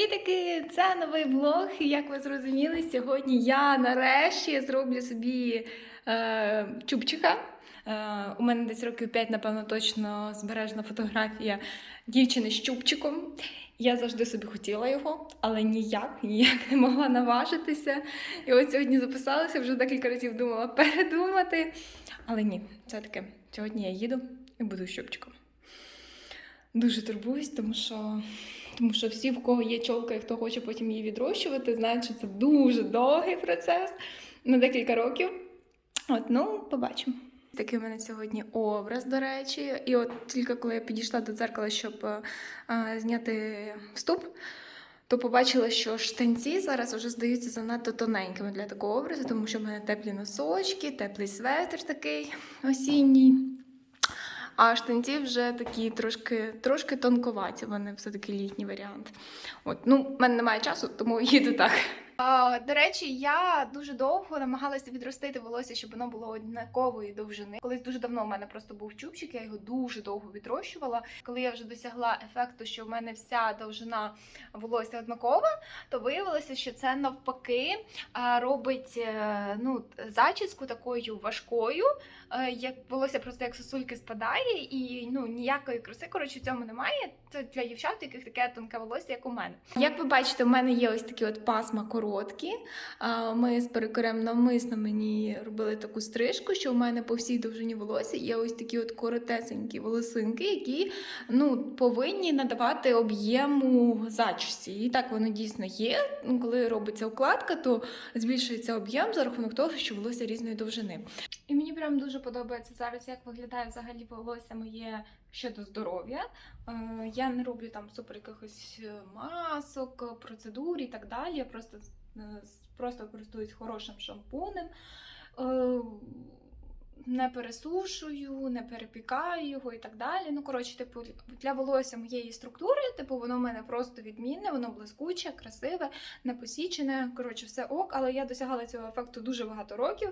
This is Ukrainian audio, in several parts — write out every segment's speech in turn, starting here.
Привітики! Це новий влог. Як ви зрозуміли, сьогодні я нарешті зроблю собі е, чубчика. Е, у мене десь років 5, напевно, точно збережена фотографія дівчини з чубчиком. Я завжди собі хотіла його, але ніяк, ніяк не могла наважитися. І ось сьогодні записалася, вже декілька разів думала передумати. Але ні, все-таки сьогодні я їду і буду з чубчиком. Дуже турбуюсь, тому що, тому що всі, в кого є чолка і хто хоче потім її відрощувати, знають, що це дуже довгий процес на декілька років. От, ну, побачимо. Такий у мене сьогодні образ, до речі. І от тільки коли я підійшла до дзеркала, щоб е, е, зняти вступ, то побачила, що штанці зараз вже здаються занадто тоненькими для такого образу, тому що в мене теплі носочки, теплий светр такий осінній. А штанці вже такі трошки, трошки тонковаті, вони все-таки літній варіант. От, ну, в мене немає часу, тому їду так. До речі, я дуже довго намагалася відростити волосся, щоб воно було однакової довжини. Колись дуже давно у мене просто був чубчик, я його дуже довго відрощувала. Коли я вже досягла ефекту, що в мене вся довжина волосся однакова, то виявилося, що це навпаки робить е, ну, зачіску такою важкою, е, як волосся просто як сосульки спадає, і ну ніякої краси коротше в цьому немає. Це для дівчат, у яких таке тонке волосся, як у мене. Як ви бачите, в мене є ось такі от пасма короткі. Ми з перекорем навмисно мені робили таку стрижку, що у мене по всій довжині волосся є ось такі от коротесенькі волосинки, які ну, повинні надавати об'єму зачісці. І так воно дійсно є. Ну, Коли робиться укладка, то збільшується об'єм за рахунок того, що волосся різної довжини. І мені прям дуже подобається зараз, як виглядає взагалі волосся моє щодо здоров'я. Е, Я не роблю там супер якихось е, масок, процедур і так далі. Я просто, е, просто користуюсь хорошим шампунем. Е, Не пересушую, не перепікаю його і так далі. Ну, коротше, типу, для волосся моєї структури, типу, воно в мене просто відмінне, воно блискуче, красиве, не посічене. Коротше, все ок, але я досягала цього ефекту дуже багато років.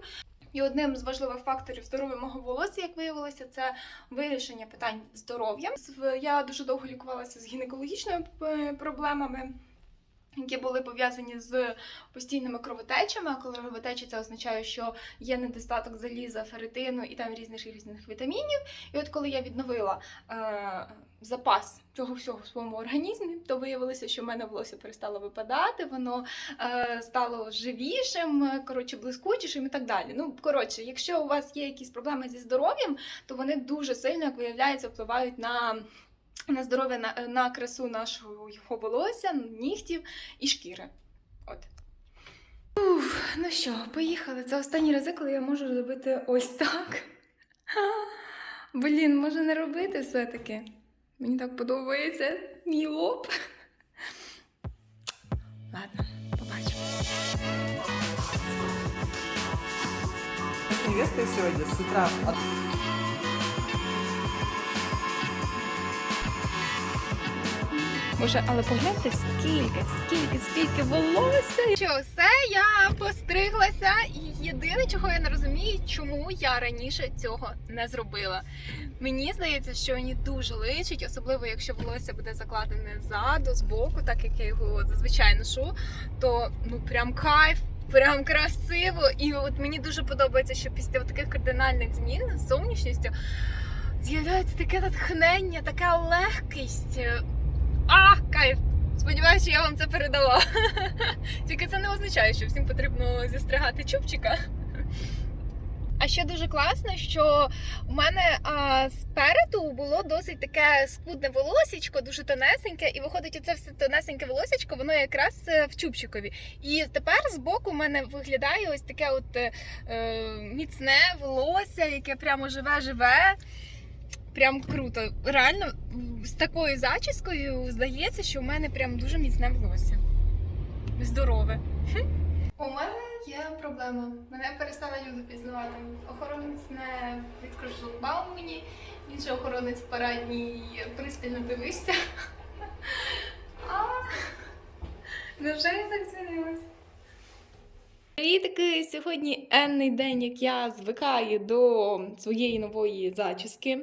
І одним з важливих факторів здоров'я мого волосся, як виявилося, це вирішення питань здоров'я. Я дуже довго лікувалася з гінекологічними е, проблемами. Які були пов'язані з постійними кровотечами. А коли кровотеча, це означає, що є недостаток заліза, ферритину і там різних різних вітамінів. І от коли я відновила е, запас цього всього в своєму організмі, то виявилося, що в мене волосся перестало випадати, воно е, стало живішим, е, коротше, блискучішим і так далі. Ну, коротше, якщо у вас є якісь проблеми зі здоров'ям, то вони дуже сильно, як виявляється, впливають на. На здоров'я на, на красу нашого волосся, нігтів і шкіри. От. Уф, ну що, поїхали. Це останні рази, коли я можу зробити ось так. Блін, може не робити все-таки. Мені так подобається мій лоб. Ладно, побачимо. с невестой сегодня с утра. Боже, але погляньте, скільки, скільки, скільки волосся. Що, все, я постриглася, і єдине, чого я не розумію, чому я раніше цього не зробила. Мені здається, що мені дуже личить, особливо якщо волосся буде закладене ззаду, збоку, так як я його зазвичай ношу, то ну прям кайф. Прям красиво, і от мені дуже подобається, що після таких кардинальних змін з зовнішністю з'являється таке натхнення, така легкість. А, кайф! Сподіваюся, я вам це передала. Тільки це не означає, що всім потрібно зістригати чубчика. А ще дуже класно, що у мене а, спереду було досить таке скудне волосічко, дуже тонесеньке, і виходить, оце все тонесеньке волосечко, воно якраз е, в чубчикові. І тепер збоку у мене виглядає ось таке от е, е, міцне волосся, яке прямо живе-живе. Прям круто. Реально, з такою зачіскою здається, що у мене прям дуже міцне волосся. Здорове. У мене є проблема. Мене перестали люди пізнавати. Охоронець не відкружив бал мені, інший охоронець парадній пристально дивився. А, Невже я так змінилась? І таки сьогодні енний день, як я звикаю до своєї нової зачіски.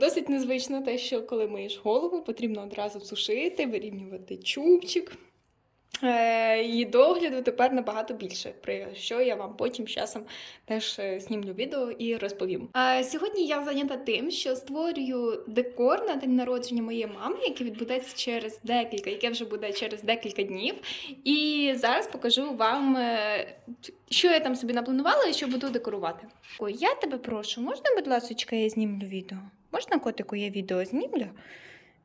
Досить незвично те, що коли миєш голову, потрібно одразу сушити, вирівнювати чубчик. Е, І догляду тепер набагато більше, про що я вам потім часом теж е, знімлю відео і розповім. Е, Сьогодні я зайнята тим, що створюю декор на день народження моєї мами, який відбудеться через декілька, яке вже буде через декілька днів. І зараз покажу вам, е, що я там собі напланувала і що буду декорувати. Ой, я тебе прошу, можна, будь ласка, я знімлю відео? Можна котику я відео знімлю?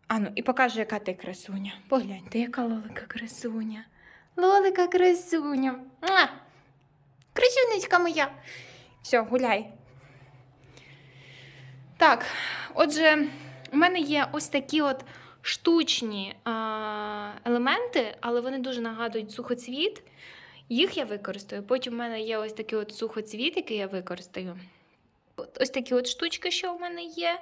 Ану, і покажу, яка ти красуня. Погляньте, яка лолика красуня. Лолика красуня. Муа! Красунечка моя. Все, гуляй. Так, отже, у мене є ось такі от штучні а, елементи, але вони дуже нагадують сухоцвіт. Їх я використаю. Потім в мене є ось такий от сухоцвіт, який я використаю. Ось такі от штучки, що в мене є.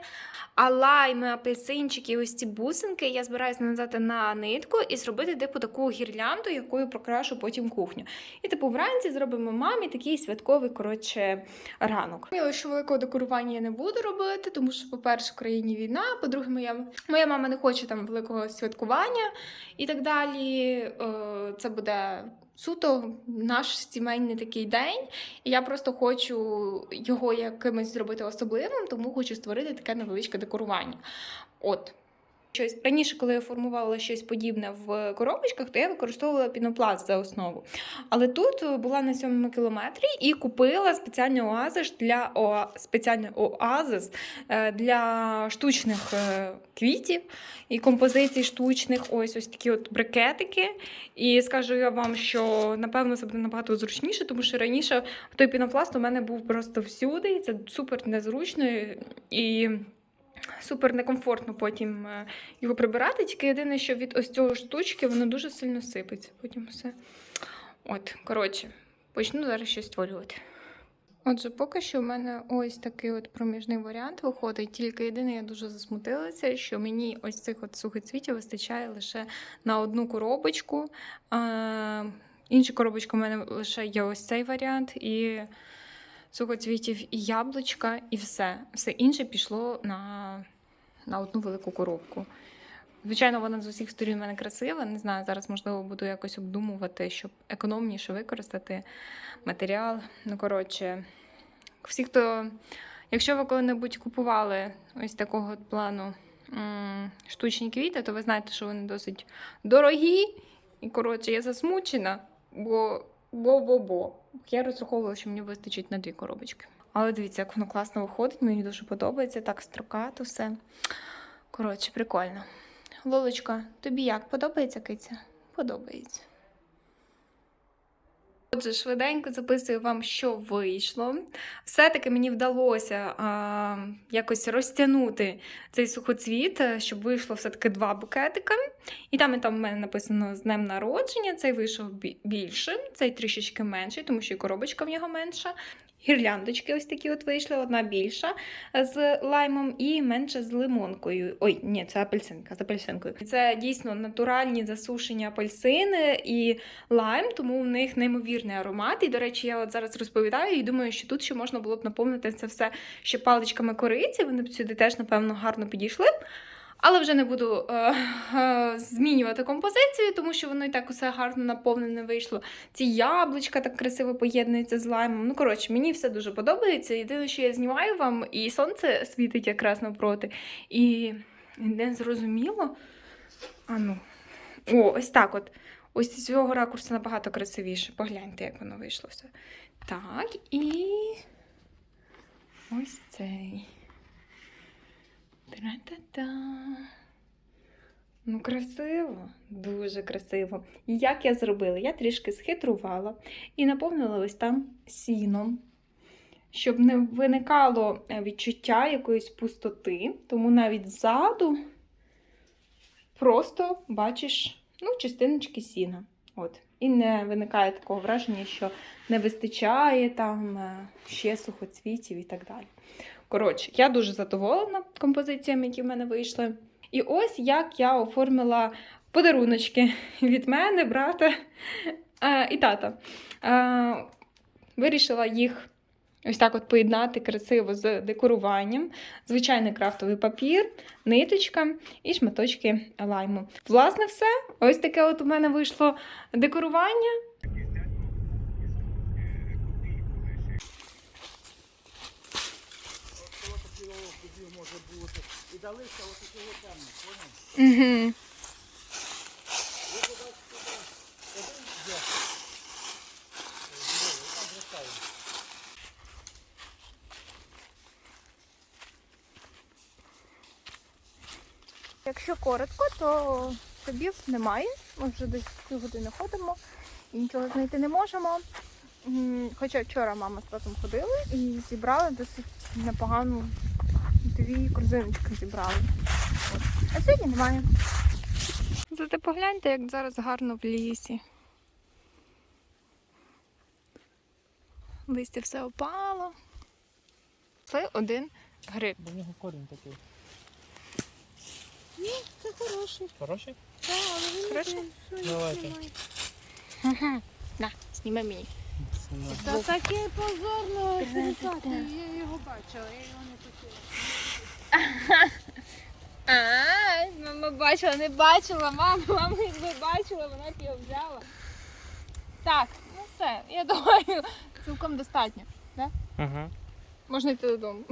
А лайми, апельсинчики, ось ці бусинки я збираюся нанизати на нитку і зробити типу таку гірлянду, якою прокрашу потім кухню. І типу вранці зробимо мамі такий святковий коротше ранок. Я що великого декорування я не буду робити, тому що, по-перше, в країні війна, по-друге, моя, моя мама не хоче там великого святкування і так далі. Е, Це буде суто наш сімейний такий день. І я просто хочу його якимось зробити особливим, тому хочу створити таке невеличке декорування. От. Щось раніше, коли я формувала щось подібне в коробочках, то я використовувала пінопласт за основу. Але тут е, була на сьомому кілометрі і купила спеціальний оазис для о, спеціальний оазис е, для штучних е, квітів і композицій штучних. Ось ось такі от брикетики. І скажу я вам, що напевно це буде набагато зручніше, тому що раніше той пінопласт у мене був просто всюди, і це супер незручно і супер некомфортно потім е, його прибирати. Тільки єдине, що від ось цього штучки воно дуже сильно сипеться. Потім все. От, коротше, почну зараз щось створювати. Отже, поки що в мене ось такий от проміжний варіант виходить. Тільки єдине, я дуже засмутилася, що мені ось цих от сухоцвітів вистачає лише на одну коробочку. Інша коробочка в мене лише є ось цей варіант, і сухоцвітів, і яблучка, і все. Все інше пішло на, на одну велику коробку. Звичайно, вона з усіх сторін в мене красива. Не знаю, зараз можливо буду якось обдумувати, щоб економніше використати матеріал. Ну, коротше, всі, хто, якщо ви коли-небудь купували ось такого плану штучні квіти, то ви знаєте, що вони досить дорогі. І, коротше, я засмучена, бо бо-бо-бо. Я розраховувала, що мені вистачить на дві коробочки. Але дивіться, як воно класно виходить, мені дуже подобається, так строкато все. Коротше, прикольно. Лолочка, тобі як? Подобається киця? Подобається. Отже, швиденько записую вам, що вийшло. Все-таки мені вдалося а, якось розтягнути цей сухоцвіт, е, щоб вийшло все-таки два букетика. І там і там в мене написано з днем народження. Цей вийшов більше, цей трішечки менший, тому що і коробочка в нього менша. Гірляндочки ось такі от вийшли, одна більша з лаймом і менша з лимонкою. Ой, ні, це апельсинка з апельсинкою. Це дійсно натуральні засушені апельсини і лайм, тому в них неймовірний аромат. І, до речі, я от зараз розповідаю і думаю, що тут ще можна було б наповнити це все ще паличками кориці. Вони б сюди теж, напевно, гарно підійшли. Але вже не буду е, е, змінювати композицію, тому що воно і так усе гарно наповнене вийшло. Ці яблучка так красиво поєднуються з лаймом. Ну, коротше, мені все дуже подобається. Єдине, що я знімаю вам, і сонце світить якраз навпроти. І не зрозуміло. А ну. О, ось так от. Ось з цього ракурсу набагато красивіше. Погляньте, як воно вийшло все. Так, і ось цей. Тра-та-та. Ну, красиво, дуже красиво. І як я зробила? Я трішки схитрувала і наповнила ось там сіном, щоб не виникало е, відчуття якоїсь пустоти. Тому навіть ззаду просто бачиш ну, частиночки сіна. От. І не виникає такого враження, що не вистачає там е, ще сухоцвітів і так далі. Коротше, я дуже задоволена композиціями, які в мене вийшли. І ось як я оформила подаруночки від мене, брата е, і тата. Е, вирішила їх ось так от поєднати красиво з декоруванням. Звичайний крафтовий папір, ниточка і шматочки лайму. Власне, все. Ось таке от у мене вийшло декорування. І далися ось такого темно, поняв? Угу. Якщо коротко, то тобів немає. Ми вже десь цю годину ходимо і нічого знайти не можемо. Хоча вчора мама з татом ходили і зібрали досить непогану дві корзиночки зібрали. От. А сьогодні немає. Зате погляньте, як зараз гарно в лісі. Листя все опало. Це один гриб. В нього корінь такий. Ні, Це хороший. Хороший? Так, але він. Давайте. Ага. На, зніми мені. Та таке позорно стрікати. Я його бачила, я його не хотіла. А, мама бачила, не бачила, мама, мама якби бачила, вона б його взяла. Так, ну все, я думаю, цілком достатньо. Ага. Можна йти додому.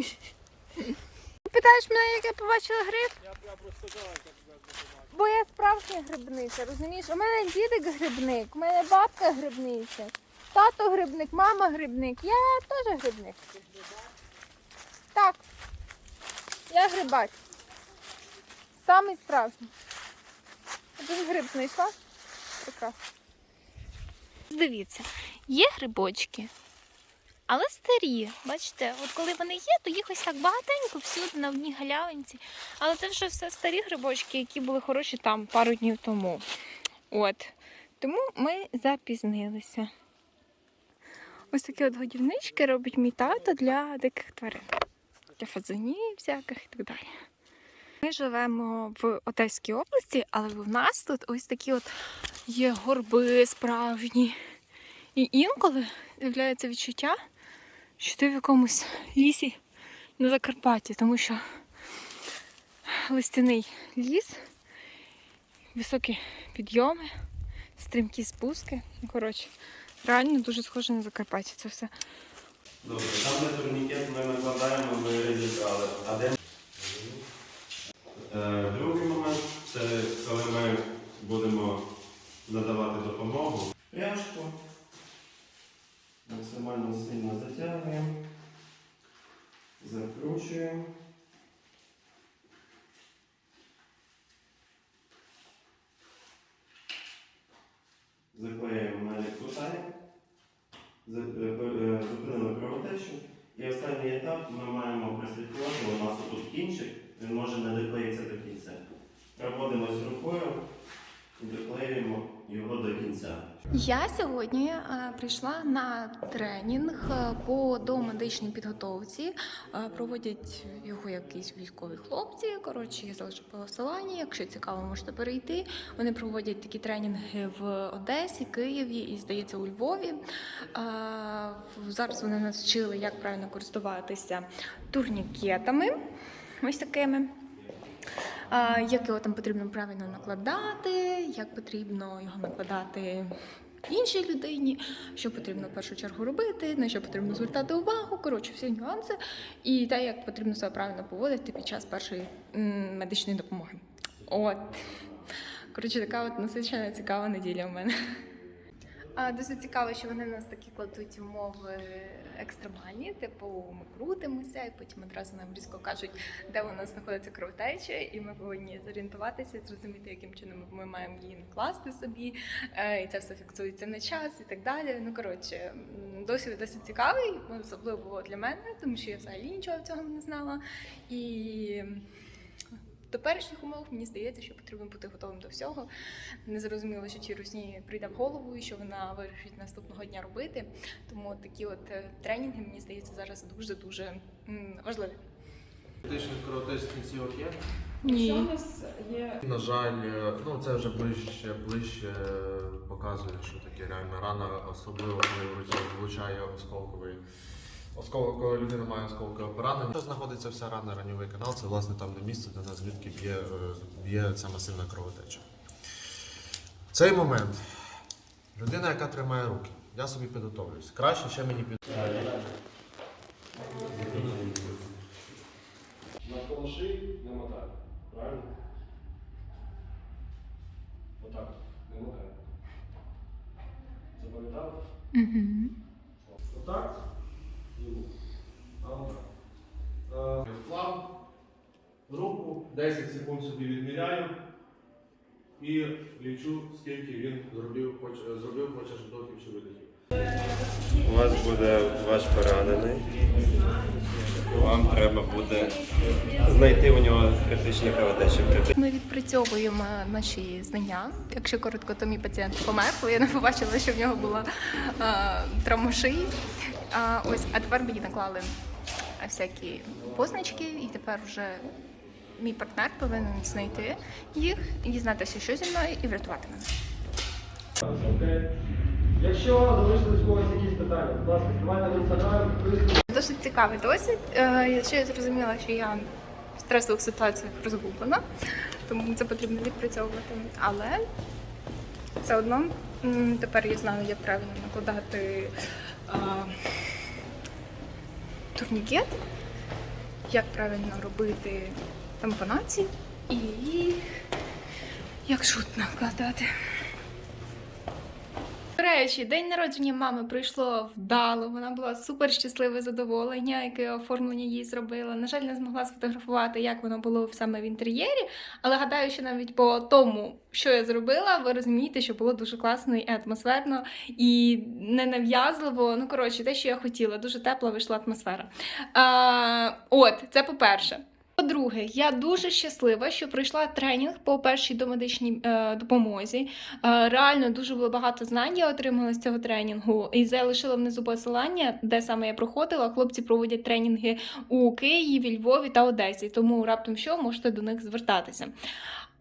Питаєш мене, як я побачила гриб? Я, я просто давай як тебе побачив. Бо я справжня грибниця, розумієш? У мене дідик грибник, у мене бабка грибниця, тато грибник, мама грибник, я теж грибник. Так. Я грибач. Самий справжній. Один гриб знайшла? Прекрасно. Дивіться, є грибочки, але старі. Бачите, от коли вони є, то їх ось так багатенько всюди на одній галявинці. Але це вже все старі грибочки, які були хороші там пару днів тому. От. Тому ми запізнилися. Ось такі от годівнички робить мій тато для диких тварин. Для фазанів всяких і так далі. Ми живемо в Одеській області, але в нас тут ось такі от є горби справжні. І інколи з'являється відчуття, що ти в якомусь лісі на Закарпатті, тому що листяний ліс, високі підйоми, стрімкі спуски. Ну, Коротше, реально дуже схоже на Закарпаття це все. Добре, там де турнікет ми накладаємо, ми розібрали. А де? Е, другий момент це коли ми будемо надавати допомогу. Пряжку. Максимально сильно затягуємо. Закручуємо. Заклеїмо на лікутарі. З- е, е, зупинили кровотечу. І останній етап ми маємо прослідкувати. У нас тут кінчик, він може не доклеїтися до кінця. Проводимось рукою і доклеюємо його до кінця. Я сьогодні е, прийшла на тренінг е, по домедичній підготовці. Е, проводять його якісь військові хлопці. Коротше, я залишу посилання. Якщо цікаво, можете перейти. Вони проводять такі тренінги в Одесі, Києві і, здається, у Львові. Зараз вони нас вчили, як правильно користуватися турнікетами. Ось такими. Як його там потрібно правильно накладати, як потрібно його накладати іншій людині, що потрібно в першу чергу робити, на що потрібно звертати увагу. Коротше, всі нюанси і те, як потрібно себе правильно поводити під час першої медичної допомоги. От. Коротше, така от насичена цікава неділя у мене. Досить цікаво, що вони нас такі кладуть умови екстремальні, типу ми крутимося, і потім одразу нам різко кажуть, де у нас знаходиться кровотеча, і ми повинні зорієнтуватися, зрозуміти, яким чином ми маємо її накласти собі, е, і це все фіксується на час і так далі. Ну коротше, досвід досить цікавий, особливо для мене, тому що я взагалі нічого цього не знала. І теперішніх умов мені здається, що потрібно бути готовим до всього. Не зрозуміло, що чи Русні прийде в голову і що вона вирішить наступного дня робити. Тому такі от е, тренінги, мені здається, зараз дуже дуже важливі. Кровотечних кінцівок є? Ні. нас є На жаль, е, ну це вже ближче, ближче е, показує, що таке реальна рана, особливо коли влучає осколковий. Осколок, коли людина має осколкове поранення. Що знаходиться вся рана раньовий канал, це власне там де місце, де нас звідки б'є, е, б'є ця масивна кровотеча. В цей момент людина, яка тримає руки, я собі підготовлююсь. Краще ще мені під. Навколо шиї не мотай. Правильно? Отак. Не мотай. Запам'ятав? Угу. Отак. І руку. А отак. Е, План. Руку 10 секунд собі відміряю. І лічу, скільки він Зробив, хоч, зробив хочеш вдохів чи видохів. У вас буде ваш поранений. Вам треба буде знайти у нього критичну кровотечу. Ми відпрацьовуємо наші знання. Якщо коротко, то мій пацієнт помер, бо я не побачила, що в нього була е, травма шиї. А, ось, а тепер мені наклали всякі позначки, і тепер вже мій партнер повинен знайти їх, дізнатися, що зі мною, і врятувати мене. Якщо залишились когось якісь питання, будь ласка, знімайте в інстаграм. Досить цікавий досвід. Е, Якщо я зрозуміла, що я в стресових ситуаціях розгублена, тому це потрібно відпрацьовувати. Але все одно тепер я знаю, як правильно накладати а, турнікет, як правильно робити тампонації і як шут накладати. Речі, день народження мами пройшло вдало. Вона була супер щаслива, задоволення, яке оформлення їй зробила. На жаль, не змогла сфотографувати, як воно було саме в інтер'єрі. Але гадаю, що навіть по тому, що я зробила, ви розумієте, що було дуже класно і атмосферно і ненав'язливо. Ну коротше, те, що я хотіла, дуже тепла вийшла атмосфера. А, от, це по-перше. По-друге, я дуже щаслива, що пройшла тренінг по першій домедичній е, допомозі. Е, реально дуже було багато знань я отримала з цього тренінгу. І залишила внизу посилання, де саме я проходила. Хлопці проводять тренінги у Києві, Львові та Одесі. Тому раптом що можете до них звертатися.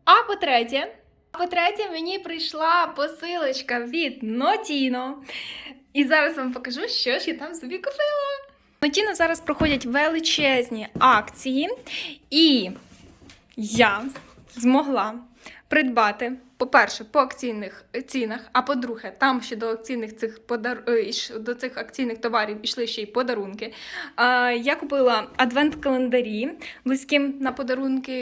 А по-третє, по-третє, мені прийшла посилочка від Notino. І зараз вам покажу, що ж я там собі купила. Notino зараз проходять величезні акції, і я змогла придбати, по-перше, по акційних цінах, а по-друге, там ще до акційних цих подар... е, до цих акційних товарів йшли ще й подарунки. Я купила адвент-календарі близьким на подарунки.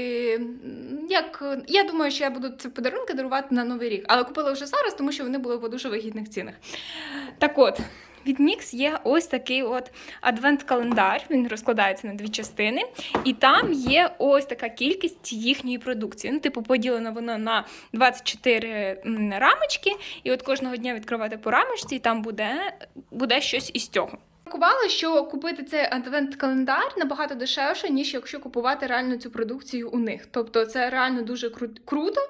Як я думаю, що я буду ці подарунки дарувати на новий рік, але купила вже зараз, тому що вони були по дуже вигідних цінах. Так от. Від Мікс є ось такий от адвент-календар. Він розкладається на дві частини, і там є ось така кількість їхньої продукції. Ну, типу, поділено воно на 24 рамочки, і от кожного дня відкривати по рамочці, і там буде, буде щось із цього. Рахувала, що купити цей адвент-календар набагато дешевше, ніж якщо купувати реально цю продукцію у них. Тобто це реально дуже кру- круто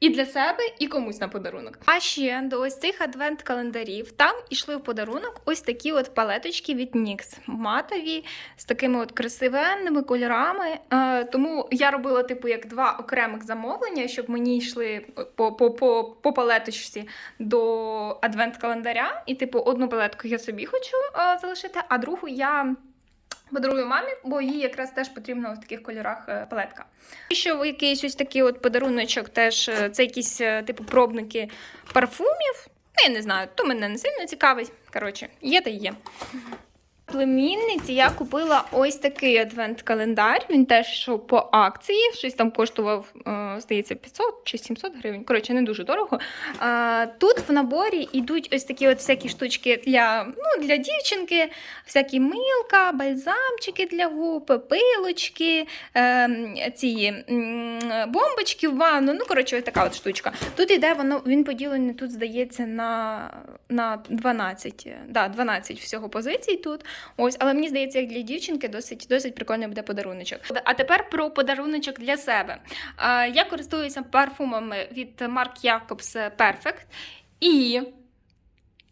і для себе, і комусь на подарунок. А ще до ось цих адвент-календарів там ішли в подарунок ось такі от палеточки від NYX. матові з такими от красивенними кольорами. Е, тому я робила, типу, як два окремих замовлення, щоб мені йшли по, по, по, по палеточці до адвент-календаря. І, типу, одну палетку я собі хочу е, залишити, а другу я. Подарую мамі, бо їй якраз теж потрібна в таких кольорах е, палетка. І ще якийсь ось такий от подаруночок, теж е, це якісь е, типу пробники парфумів. Ну, я не знаю, то мене не сильно цікавить. Коротше, є та є. Племінниці я купила ось такий адвент-календар. Він теж йшов по акції. Щось там коштував, е, здається, 500 чи 700 гривень. Коротше, не дуже дорого. Тут в наборі йдуть ось такі от всякі штучки для, ну, для дівчинки, всякі милка, бальзамчики для губ, пилочки, е, ці бомбочки в ванну. Ну, коротше, ось така от штучка. Тут іде воно, він поділений тут, здається, на, на 12. Да, 12 всього позицій тут. Ось, але мені здається, як для дівчинки досить, досить прикольний буде подаруночок. А тепер про подаруночок для себе. Я користуюся парфумами від Marc Jacobs Perfect. І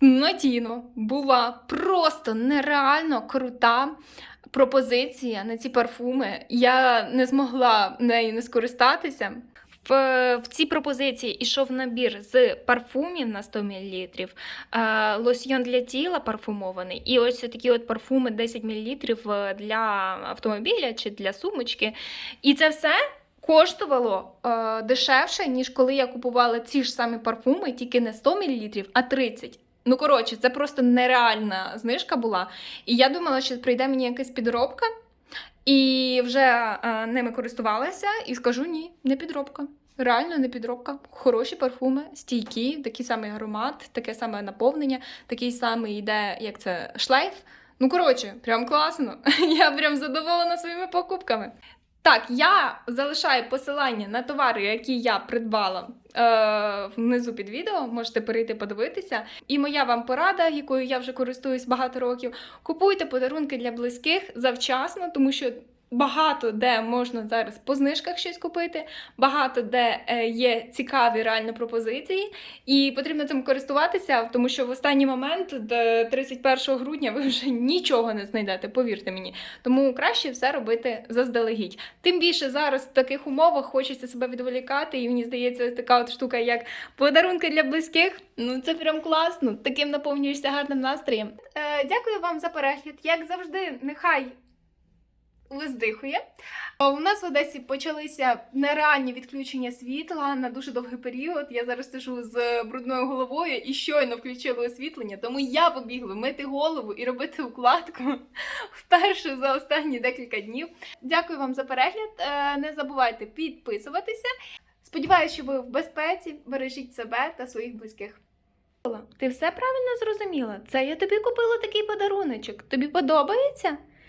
Натіно була просто нереально крута пропозиція на ці парфуми. Я не змогла нею не скористатися. В, в цій пропозиції йшов набір з парфумів на 100 мл, е, лосьйон для тіла парфумований, і ось такі от парфуми 10 мл для автомобіля чи для сумочки. І це все коштувало е, дешевше, ніж коли я купувала ці ж самі парфуми, тільки не 100 мл, а 30. Ну, коротше, це просто нереальна знижка була. І я думала, що прийде мені якась підробка, і вже е, ними користувалася, і скажу ні, не підробка. Реально не підробка. Хороші парфуми, стійкі, такий самий аромат, таке саме наповнення, такий самий йде, як це, шлейф. Ну, коротше, прям класно. Я прям задоволена своїми покупками. Так, я залишаю посилання на товари, які я придбала е, внизу під відео. Можете перейти подивитися. І моя вам порада, якою я вже користуюсь багато років. Купуйте подарунки для близьких завчасно, тому що багато де можна зараз по знижках щось купити, багато де е, є цікаві реально пропозиції, і потрібно цим користуватися, тому що в останній момент, до 31 грудня, ви вже нічого не знайдете, повірте мені. Тому краще все робити заздалегідь. Тим більше зараз в таких умовах хочеться себе відволікати, і мені здається, така от штука, як подарунки для близьких. Ну це прям класно. Таким наповнюєшся гарним настроєм. Е, дякую вам за перегляд. Як завжди, нехай виздихує. У нас в Одесі почалися нереальні відключення світла на дуже довгий період. Я зараз сижу з брудною головою і щойно включили освітлення, тому я побігла мити голову і робити укладку вперше за останні декілька днів. Дякую вам за перегляд. Е, Не забувайте підписуватися. Сподіваюся, що ви в безпеці. Бережіть себе та своїх близьких. Ти все правильно зрозуміла? Це я тобі купила такий подаруночок. Тобі подобається?